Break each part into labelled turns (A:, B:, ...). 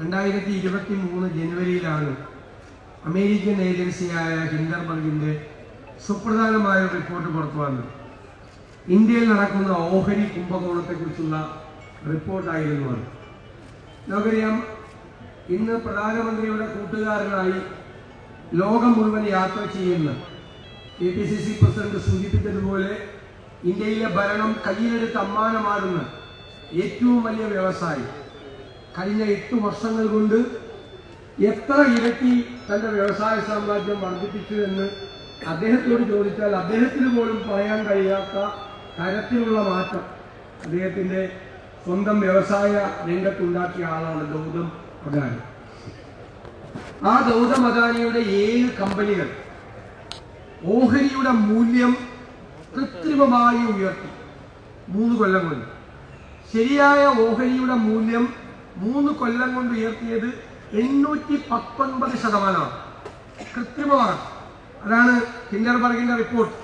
A: രണ്ടായിരത്തി ഇരുപത്തി മൂന്ന് ജനുവരിയിലാണ് അമേരിക്കൻ ഏജൻസിയായ ഹിൻഡർബർഗിന്റെ സുപ്രധാനമായ റിപ്പോർട്ട് പുറത്തു വന്നത്. ഇന്ത്യയിൽ നടക്കുന്ന ഓഹരി കുംഭകോണത്തെക്കുറിച്ചുള്ള റിപ്പോർട്ടായിരുന്നു അത്. നമുക്കറിയാം ഇന്ന് പ്രധാനമന്ത്രിയുടെ കൂട്ടുകാരനായി ലോകം മുഴുവൻ യാത്ര ചെയ്യുന്ന K P C C president സൂചിപ്പിച്ചതുപോലെ ഇന്ത്യയിലെ ഭരണം കയ്യിലെടുത്ത് അമ്മാനമാകുന്ന ഏറ്റവും വലിയ വ്യവസായി കഴിഞ്ഞ എട്ട് വർഷങ്ങൾ കൊണ്ട് എത്ര ഇരട്ടി തന്റെ വ്യവസായ സാമ്രാജ്യം വർദ്ധിപ്പിച്ചു എന്ന് അദ്ദേഹത്തോട് ചോദിച്ചാൽ അദ്ദേഹത്തിന് പോലും പറയാൻ കഴിയാത്ത തരത്തിലുള്ള മാറ്റം അദ്ദേഹത്തിന്റെ സ്വന്തം വ്യവസായ രംഗത്തുണ്ടാക്കിയ ആളാണ് ഗൗതം അദാനി. ആ ഗൗതം അദാനിയുടെ ഏഴ് കമ്പനികൾ ഓഹരിയുടെ മൂല്യം കൃത്രിമമായി ഉയർത്തി. മൂന്ന് കൊല്ലം കൊണ്ട്. ശരിയായ ഓഹരിയുടെ മൂല്യം മൂന്ന് കൊല്ലം കൊണ്ട് ഉയർത്തിയത് എണ്ണൂറ്റി പത്തൊൻപത് ശതമാനമാണ്. കൃത്രിമമാണ്. അതാണ് ഹിൻഡർബർഗിന്റെ റിപ്പോർട്ട്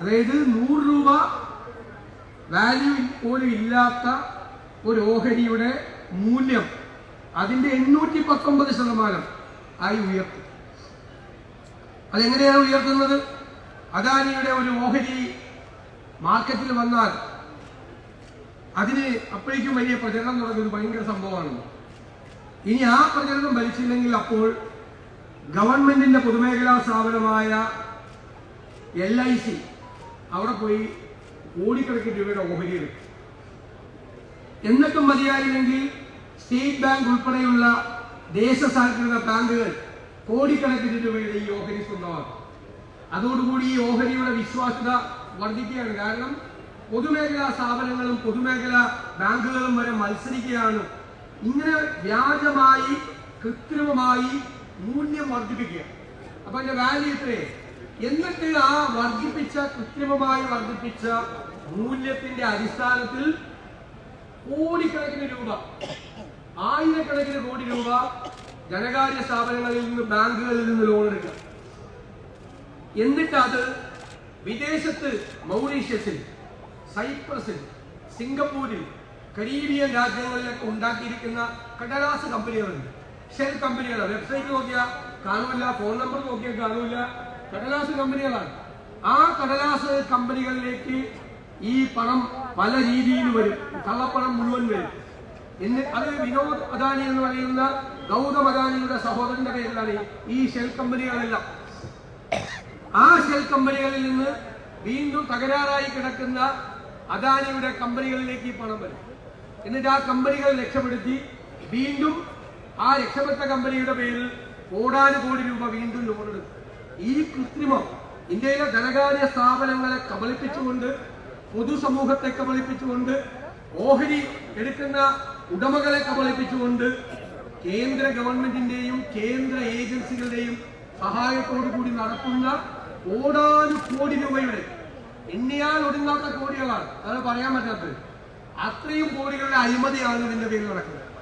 A: അതായത് നൂറ് രൂപ വാല്യൂ പോലും ഇല്ലാത്ത ഒരു ഓഹരിയുടെ മൂല്യം അതിന്റെ എണ്ണൂറ്റി പത്തൊമ്പത് ശതമാനം ആയി ഉയർത്തി. അതെങ്ങനെയാണ് ഉയർത്തുന്നത്? അദാനിയുടെ ഒരു ഓഹരി മാർക്കറ്റിൽ വന്നാൽ അതിന് അപ്പോഴേക്കും വലിയ പ്രചരണം ഒരു ഭയങ്കര സംഭവമാണ്. ഇനി ആ പ്രചരണം ഭരിച്ചില്ലെങ്കിൽ അപ്പോൾ ഗവൺമെന്റിന്റെ പൊതുമേഖലാ സ്ഥാപനമായ എൽ ഐ സി അവിടെ പോയി കോടിക്കണക്കിന് രൂപയുടെ ഓഹരി എടുക്കും. എന്നിട്ടും മതിയായില്ലെങ്കിൽ സ്റ്റേറ്റ് ബാങ്ക് ഉൾപ്പെടെയുള്ള ദേശസാൽകൃത ബാങ്കുകൾ കോടിക്കണക്കിന് രൂപയുടെ ഈ ഓഹരി സ്വന്തമാക്കും. അതോടുകൂടി ഈ ഓഹരിയുടെ വിശ്വാസ്യത വർദ്ധിക്കുകയാണ്. കാരണം പൊതുമേഖലാ സ്ഥാപനങ്ങളും പൊതുമേഖലാ ബാങ്കുകളും വരെ മത്സരിക്കുകയാണ്. ഇങ്ങനെ വ്യാജമായി കൃത്രിമമായി മൂല്യം വർദ്ധിപ്പിക്കുക. അപ്പൊ അതിന്റെ വാല്യൂ ഇത്രേ എന്നിട്ട് ആ വർദ്ധിപ്പിച്ച കൃത്രിമമായി വർദ്ധിപ്പിച്ച മൂല്യത്തിന്റെ അടിസ്ഥാനത്തിൽ കോടിക്കണക്കിന് രൂപ ആയിരക്കണക്കിന് കോടി രൂപ ധനകാര്യ സ്ഥാപനങ്ങളിൽ നിന്ന് ബാങ്കുകളിൽ നിന്ന് ലോൺ എടുക്കുക. എന്നിട്ട് അത് വിദേശത്ത് മൗറീഷ്യസിൽ സൈപ്രസിൽ സിംഗപ്പൂരിൽ കരീബിയൻ രാജ്യങ്ങളിലൊക്കെ ഉണ്ടാക്കിയിരിക്കുന്ന കടലാസ് കമ്പനികളുണ്ട്. ഷെൽ കമ്പനികളാണ് വെബ്സൈറ്റ് നോക്കിയാൽ കാണൂല ഫോൺ നമ്പർ നോക്കിയാൽ കാണൂല കടലാസ് കമ്പനികളാണ്. ആ കടലാസ് കമ്പനികളിലേക്ക് ഈ പണം പല രീതിയിൽ വരും. കള്ളപ്പണം മുഴുവൻ വരും. എന്ന് അത് വിനോദ് അദാനി എന്ന് പറയുന്ന ഗൗതം അദാനിയുടെ സഹോദരന്റെ പേരിലാണ് ഈ ഷെൽ കമ്പനികളെല്ലാം. ആ ഷെൽ കമ്പനികളിൽ നിന്ന് വീണ്ടും തകരാറായി കിടക്കുന്ന അദാനിയുടെ കമ്പനികളിലേക്ക് ഈ പണം വരും. എന്നിട്ട് ആ കമ്പനികൾ രക്ഷപ്പെടുത്തി വീണ്ടും ആ രക്ഷപ്പെട്ട കമ്പനിയുടെ പേരിൽ കോടാനുകോടി രൂപ വീണ്ടും ലോൺ എടുക്കും ഈ കൃത്രിമം ഇന്ത്യയിലെ ധനകാര്യ സ്ഥാപനങ്ങളെ കബളിപ്പിച്ചുകൊണ്ട് പൊതുസമൂഹത്തെ കബളിപ്പിച്ചുകൊണ്ട് ഓഹരി എടുക്കുന്ന ഉടമകളെ കബളിപ്പിച്ചുകൊണ്ട് കേന്ദ്ര ഗവൺമെന്റിന്റെയും കേന്ദ്ര ഏജൻസികളുടെയും സഹായത്തോടു കൂടി നടത്തുന്ന കോടാനു കോടി രൂപയുടെ എണ്ണിയാൽ ഒടുങ്ങാത്ത കോടികളാണ്. അത് പറയാൻ പറ്റാത്തത്. അത്രയും കോടികളുടെ അഴിമതിയാണ് ഇതിന്റെ പേരിൽ നടക്കുന്നത്.